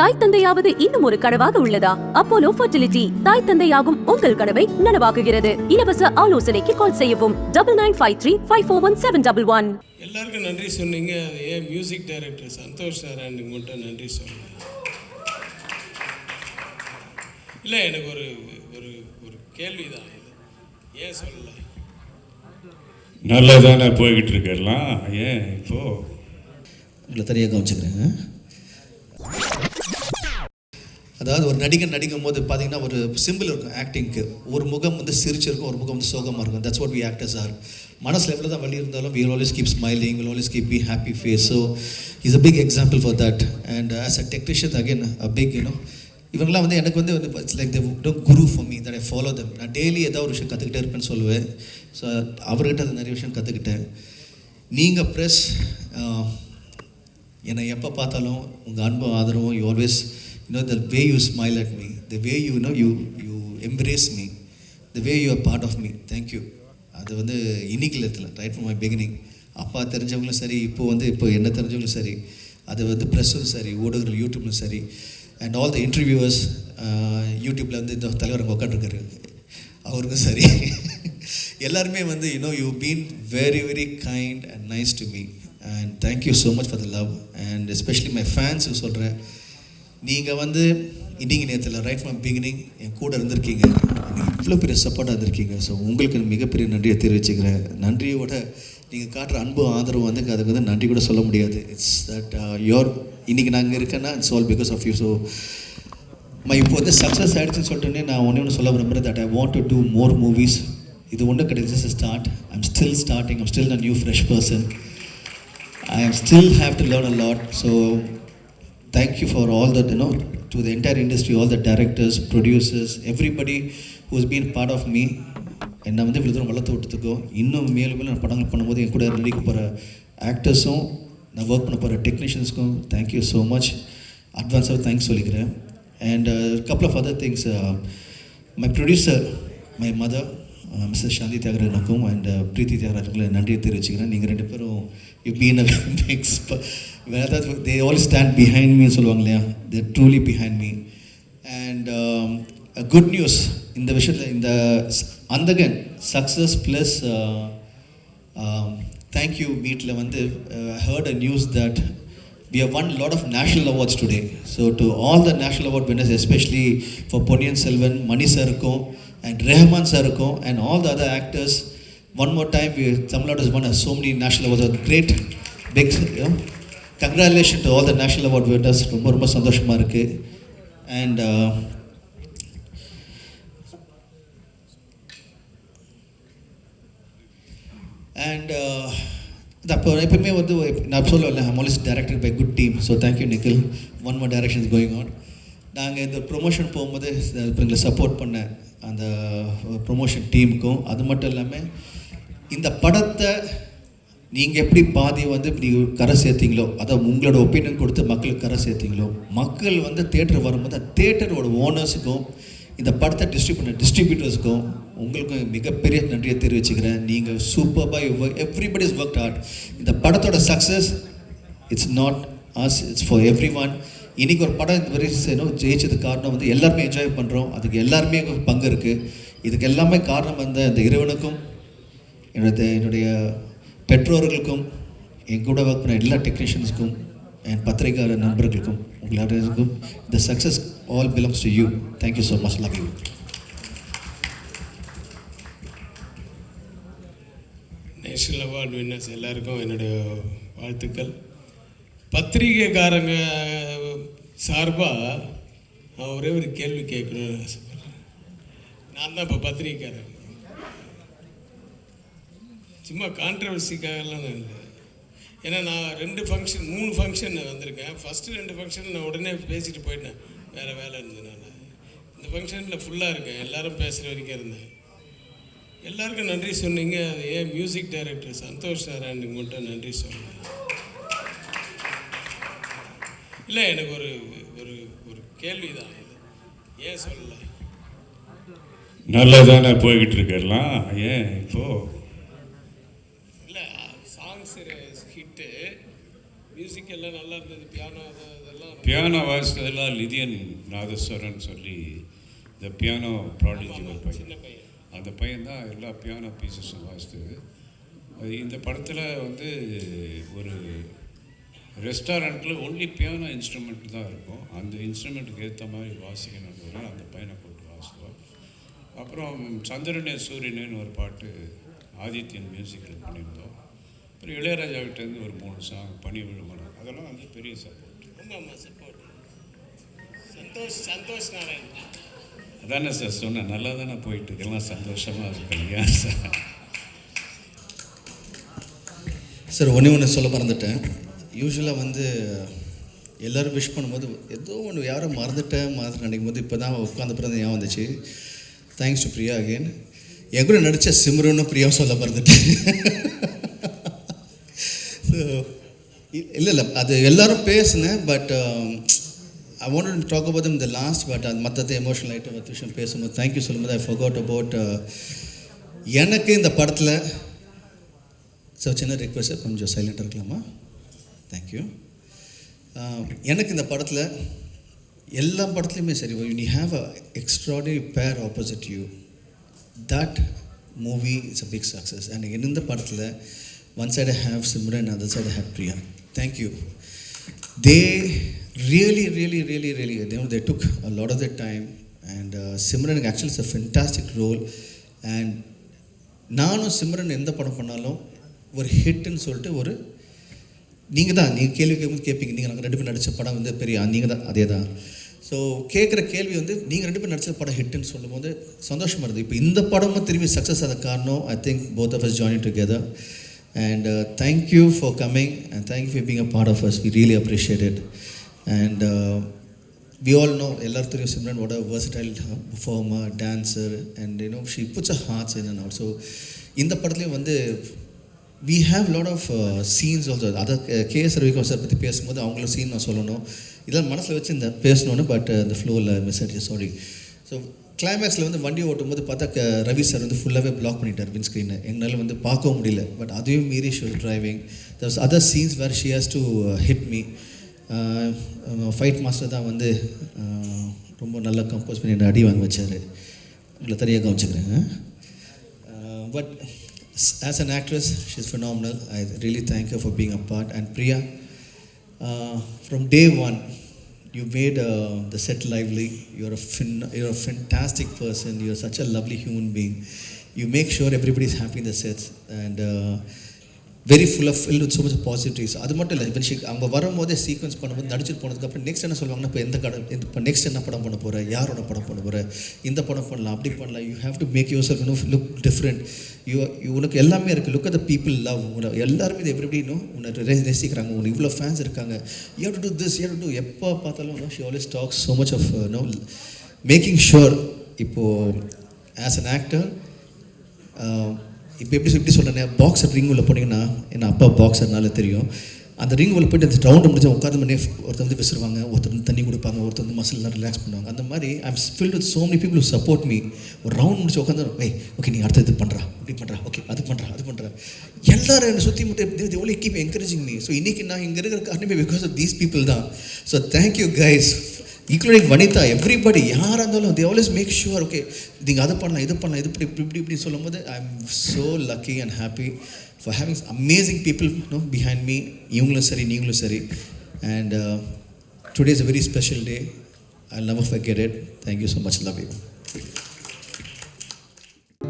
தாய் தந்தையாவது இன்னும் ஒரு கனவாக உள்ளதா? அப்போலோ ஃபர்டிலிட்டி தாய் தந்தையாகும் உங்கள் கனவை நனவாக்குகிறது. இலவச ஆலோசனைக்கு கால் செய்யவும். Double nine five three five four one seven double one எல்லாருக்கும் நன்றி சொன்னீங்க. அது ஏன் மியூசிக் டைரக்டர் சந்தோஷ் நாராயணுக்கு மட்டும் நன்றி சொன்னேன் இல்லை எனக்கு ஒரு ஒரு ஒரு கேள்வி தான் இது. ஏன் சொல்லலை? நல்லா தானே போய்கிட்டு இருக்கலாம் ஏன் இப்போ? உங்களை தனியாக கவனிச்சுக்கிறேன். அதாவது ஒரு நடிகன் நடிக்கும் போது பார்த்தீங்கன்னா ஒரு சிம்பிள் இருக்கும் ஆக்டிங்க்கு ஒரு முகம் வந்து சிரிச்சிருக்கும் ஒரு முகம் வந்து சோகமாக இருக்கும். That's what we actors are மனசில் எவ்வளோ தான் வழி இருந்தாலும் will always keep smiling will always keep be happy face so is a big example for that and as a technician again a big you know இவங்கெல்லாம் வந்து எனக்கு வந்து it's like the guru for me that I follow them நான் daily ஏதாவது ஒரு விஷயம் கற்றுக்கிட்டே இருப்பேன்னு சொல்லுவேன். ஸோ அவர்கிட்ட அது நிறைய விஷயம் கற்றுக்கிட்டேன் நீங்கள் ப்ரெஸ் uh, என்னை எப்போ பார்த்தாலும் உங்கள் அன்பும் ஆதரவும் you always you know the way you smile the way you, way you know you you embrace the way way you part part of Thank you. அது வந்து இன்னிக்கில் ரைட் ஃப்ரம் மை பிகினிங் அப்பா தெரிஞ்சவங்களும் சரி இப்போ வந்து இப்போ என்ன தெரிஞ்சவங்களும் சரி அது வந்து ப்ரெஸ்ஸும் சரி ஊடகங்கள் யூடியூப்லும் சரி அண்ட் ஆல் த இன்டர்வியூவர்ஸ் யூடியூப்பில் வந்து இந்த தலைவர் அங்கே உட்காந்துருக்காரு அவருக்கும் சரி. எல்லாருமே வந்து you know you been very very kind and nice to me and thank you so much for the love and especially my ஃபேன்ஸுக்கு சொல்கிறேன் நீங்கள் வந்து இன்னைக்கு நேரத்தில் ரைட் ஃப்ரம் பிகினிங் என் கூட இருந்திருக்கீங்க. இவ்வளோ பெரிய சப்போர்ட்டாக இருந்திருக்கீங்க. ஸோ உங்களுக்கு மிகப்பெரிய நன்றியை தெரிவிச்சுக்கிறேன். நன்றியோட நீங்கள் காட்டுற அன்பு ஆதரவு வந்து அதுக்கு வந்து நன்றி கூட சொல்ல முடியாது. இட்ஸ் தட் யோர் uh, இன்றைக்கி நாங்கள் இருக்கேன்னா it's all because of you so my இப்போ வந்து சக்ஸஸ் ஆகிடுச்சுன்னு சொல்லிட்டு நான் ஒன்றே ஒன்று சொல்ல விரும்புகிறேன் that I want to do more movies இது ஒன்றும் கிடையாது. Start I'm still starting I'm still a new fresh person I am still have to learn a lot so thank you for all that, you know, to the entire industry, all the directors, producers, everybody who's been part of me. என்னை வந்து இவ்வளோ தூரம் வளர்த்து விட்டதுக்கும் இன்னும் மேலும் மேலும் நான் படங்கள் பண்ணும்போது என் கூட நடிக்க போகிற ஆக்டர்ஸும் நான் ஒர்க் பண்ண போகிற டெக்னீஷியன்ஸ்க்கும் தேங்க்யூ ஸோ மச் அட்வான்ஸாக தேங்க்ஸ் சொல்லிக்கிறேன். And couple of other things my producer my mother Mrs Shanthi தியாகராஜனுக்கும் and Preethi தியாகராஜனுக்கும் நன்றியை தெரிவிச்சுக்கிறேன். நீங்கள் ரெண்டு பேரும் you been a bigs they all stand behind மீன்னு சொல்லுவாங்க இல்லையா they truly behind me and good news இந்த விஷயத்தில் இந்த அந்தகன் சக்ஸஸ் ப்ளஸ் தேங்க்யூ மீட்டில் வந்து heard a news that we have won a lot of national awards today. So to all the national award winners, especially for Ponniyin Selvan, Mani Sarukum, and Rehman Sarukum, and all the other actors, one more time, we, Tamil Nadu has won so many national awards. A great, big, you know, congratulations to all the national award winners. ரொம்ப ரொம்ப சந்தோஷமாக இருக்குது uh, uh, and and அப்போ எப்பவுமே வந்து நான் சொல்லுவேன்ல I'm always directed by good team so thank you Nikhil one more direction is going on நாங்கள் இந்த ப்ரொமோஷன் போகும்போது இப்போ எங்களை சப்போர்ட் பண்ண அந்த uh, ப்ரொமோஷன் டீமுக்கும் அது மட்டும் இல்லாமல் இந்த படத்தை நீங்கள் எப்படி பாதி வந்து இப்படி கரை சேர்த்தீங்களோ அதை உங்களோட ஒப்பீனியன் கொடுத்து மக்களுக்கு கரை சேர்த்தீங்களோ மக்கள் வந்து தேட்டர் வரும்போது தேட்டரோட ஓனர்ஸுக்கும் இந்த படத்தை டிஸ்ட்ரிபியூட் பண்ண டிஸ்ட்ரிபியூட்டர்ஸ்க்கும் உங்களுக்கும் மிகப்பெரிய நன்றியை தெரிவிச்சுக்கிறேன். நீங்கள் சூப்பராக எவ்ரிபடி இஸ் ஒர்க் ஹார்ட் இந்த படத்தோட success it's not us it's for everyone இன்றைக்கி ஒரு படம் இந்த மாதிரி ஜெயிச்சதுக்கு காரணம் வந்து எல்லாருமே என்ஜாய் பண்ணுறோம் அதுக்கு எல்லாருமே பங்கு இருக்குது இதுக்கு எல்லாமே காரணம் வந்த இந்த இறைவனுக்கும் என்னோட என்னுடைய பெற்றோர்களுக்கும் என் கூட ஒர்க் பண்ண எல்லா டெக்னீஷியன்ஸுக்கும் என் பத்திரிகை நண்பர்களுக்கும் உங்கள் எல்லாருக்கும் இந்த success all belongs to you thank you so much love you national award winners எல்லாருக்கும் என்னுடைய வாழ்த்துக்கள். பத்திரிகைக்காரங்க சார்பாக நான் ஒரே ஒரு கேள்வி கேட்கணும்னு ஆசைப்படுறேன். நான் தான் இப்போ பத்திரிகைக்காரன். சும்மா கான்ட்ரவர்சிக்காகலாம் நான் இல்லை. ஏன்னா நான் ரெண்டு ஃபங்க்ஷன் மூணு ஃபங்க்ஷன் வந்திருக்கேன். ஃபஸ்ட்டு ரெண்டு ஃபங்க்ஷன் நான் உடனே பேசிட்டு போயிட்டேன். வேறு வேலை இருந்ததுனால இந்த ஃபங்க்ஷனில் ஃபுல்லாக இருக்கேன். எல்லாரும் பேசுகிற வரைக்கும் இருந்தேன். எல்லாருக்கும் நன்றி சொன்னீங்க. அது ஏன் மியூசிக் டைரக்டர் சந்தோஷ் நாராயணுக்கு மட்டும் நன்றி சொன்னேன். இல்லை எனக்கு ஒரு ஒரு ஒரு கேள்வி தான் இது. ஏன் சொல்லலை? நல்லா தானே போய்கிட்டு இருக்கலாம் ஏன் இப்போது மியூசிக் எல்லாம் நல்லா இருந்தது. பியானோ அதெல்லாம் பியானோ வாசித்ததெல்லாம் லிதியன் நாதஸ்வரன் சொல்லி இந்த பியானோ ப்ராடஜி ஒரு பையன். அந்த பையன் தான் எல்லா பியானோ பீசஸும் வாசித்தது. அது இந்த படத்தில் வந்து ஒரு ரெஸ்டாரண்ட்டில் ஒன்லி பியானோ இன்ஸ்ட்ருமெண்ட் தான் இருக்கும். அந்த இன்ஸ்ட்ருமெண்ட்டுக்கு ஏற்ற மாதிரி வாசிக்கணுன்றதுனால அந்த பையனை போட்டு வாசித்தோம். அப்புறம் சந்திரனே சூரியனேன்னு ஒரு பாட்டு ஆதித்யன் மியூசிக்கில் பண்ணியிருந்தோம். அப்புறம் இளையராஜா கிட்டேருந்து ஒரு மூணு சாங் பனி விழுமலம் அதெல்லாம் வந்து பெரிய சப்போர்ட் ரொம்ப ஆமாம் சப்போர்ட் சந்தோஷ் சந்தோஷ் நாராயண். அதானே சார் சொன்னேன் நல்லா தானே போயிட்டு இருக்கு. எல்லாம் சந்தோஷமாக இருக்கு ஏன் சார்? சார் ஒன்றே ஒன்று சொல்ல மறந்துட்டேன். யூஸ்வலாக வந்து எல்லோரும் விஷ் பண்ணும்போது ஏதோ ஒன்று யாரோ மறந்துட்டேன் மாதிரி நினைக்கும் போது இப்போ தான் உட்காந்த பிறகு ஞாபகம் வந்துச்சு. தேங்க்ஸ் டு பிரியா அகேன் என் கூட நடித்த சிம்ரனும் பிரியாவும் சொல்ல மறந்துட்டேன் ஸோ இல்லை இல்லை அது எல்லாரும் பேசினேன் but I want talk about இந்த லாஸ்ட் பட் அது மற்றது எமோஷனல் ஐட்டம் ஒரு விஷயம் பேசும்போது தேங்க்யூ சொல்லும்போது ஐ ஃபர்கோட் அபவுட் எனக்கு இந்த படத்தில் ஸோ சின்ன ரிக்வெஸ்ட் கொஞ்சம் சைலண்டாக இருக்கலாமா? தேங்க்யூ எனக்கு இந்த படத்தில் எல்லா படத்துலையுமே சரி you have a extraordinary pair opposite you that movie is a big success and இந்த படத்தில் one side have Simran other side have Priya thank you they really really really really they they took a lot of their time and uh, சிம்ரனுக்கு actually it's a fantastic role and நானும் சிம்ரன் எந்த படம் பண்ணாலும் ஒரு ஹிட்னு சொல்லிட்டு ஒரு நீங்கள் தான் நீங்கள் கேள்வி கேட்கும்போது கேட்பீங்க நீங்கள் நாங்கள் ரெண்டு பேரும் நடித்த படம் வந்து பெரிய நீங்கள் தான் அதே தான். ஸோ கேட்குற கேள்வி வந்து நீங்கள் ரெண்டு பேரும் நடித்த படம் ஹிட்னு சொல்லும்போது சந்தோஷமாக இருந்தது. இப்போ இந்த படமும் திரும்பி சக்ஸஸ் ஆத காரணம் I think both of us join together and thank you for coming and thank you for being a part of us we really appreciate it and we all know எல்லாரும் தெரியும் Simran what a versatile uh, performer dancer and you puts a hearts her hearts in and இந்த படத்துலையும் வந்து we have lot of scenes scenes also. Other K Ravika sir பற்றி பேசும்போது அவங்கள scene நான் சொல்லணும். இதெல்லாம் மனசில் வச்சு இந்த பேசணும்னு பட் அந்த ஃப்ளோவில் மிஸ் ஆகிடுச்சு சாரி ஸோ கிளைமேக்ஸில் வந்து வண்டி ஓட்டும்போது பார்த்தா க ரவி சார் வந்து ஃபுல்லாகவே பிளாக் பண்ணிட்டார் வின் ஸ்க்ரீனை எங்களால் வந்து பார்க்கவும் முடியல. பட் அதையும் மீறி she driving there's other scenes where she has to hit me fight master தான் வந்து uh, ரொம்ப நல்லா கம்போஸ் பண்ணி அடி வாங்க வச்சார். உங்களை தனியாக கவனிச்சுக்கிறேங்க but as an actress she's uh, for i I thank her for being a part and Priya from day one you made uh, the set lively. You're a fin- you're a fantastic person. You're such a lovely human being. You make sure everybody's happy in the sets. And uh, very full of fill with so much positives அது மட்டும் இல்லை இப்போ அவங்க வரும்போதே sequence பண்ணும்போது நடிச்சிட்டு போனதுக்கப்புறம் next என்ன சொல்லுவாங்கன்னா இப்போ எந்த கடை இப்போ நெக்ஸ்ட் என்ன படம் பண்ண போகிற யாரோட படம் பண்ண போகிற இந்த படம் பண்ணலாம் அப்படி பண்ணலாம். You have to make yourself no look different you உனக்கு எல்லாமே இருக்குது look at the people love உங்களை எல்லாருமே இது எப்படின்னு உன்னை ரே- நேசிக்கிறாங்க உனக்கு இவ்வளோ ஃபேன்ஸ் இருக்காங்க. You to do this you to எப்போ பார்த்தாலும் no she always talks so much of no making sure இப்போது ஆஸ் அன் ஆக்டர் இப்போ எப்படி எப்படி சொல்கிறேன் பாக்ஸர் ரிங் உள்ள போனீங்கன்னா என் அப்பா பாக்ஸர்னால தெரியும். அந்த ரிங் உள்ள போயிட்டு அந்த ரவுண்டு முடிச்சு உட்காந்து பண்ணி ஒருத்தர் வந்து விசுறுவாங்க ஒருத்தர் வந்து தண்ணி கொடுப்பாங்க ஒருத்தர் வந்து மசில்லாம் ரிலாக்ஸ் பண்ணுவாங்க. அந்த மாதிரி I'm filled with so many people support me ஒரு ரவுண்ட் முடிச்சு உட்காந்து ஏய் ஓகே நீ அடுத்த இது பண்ணுறா இப்படி பண்ணுறா ஓகே அது பண்ணுறா அது பண்ணுறா எல்லாரும் என்னை சுற்றி மட்டும் எவ்வளோ கீப் என்கரேஜிங் மீ ஸோ இன்றைக்கி நான் இங்கே இருக்கிற காரணமே பிகாஸ் ஆஃப் தீஸ் பீப்புள் தான். So thank you guys including Vanitha everybody யாராக இருந்தாலும் they always make sure okay நீங்கள் அதை பண்ணலாம் இது பண்ணலாம் இது இப்படி இப்படி இப்படி சொல்லும் சொல்லும்போது I am so lucky and happy for having amazing people no behind me இவங்களும் சரி நீங்களும் சரி. And today is a very special day I never forget it thank you so much love you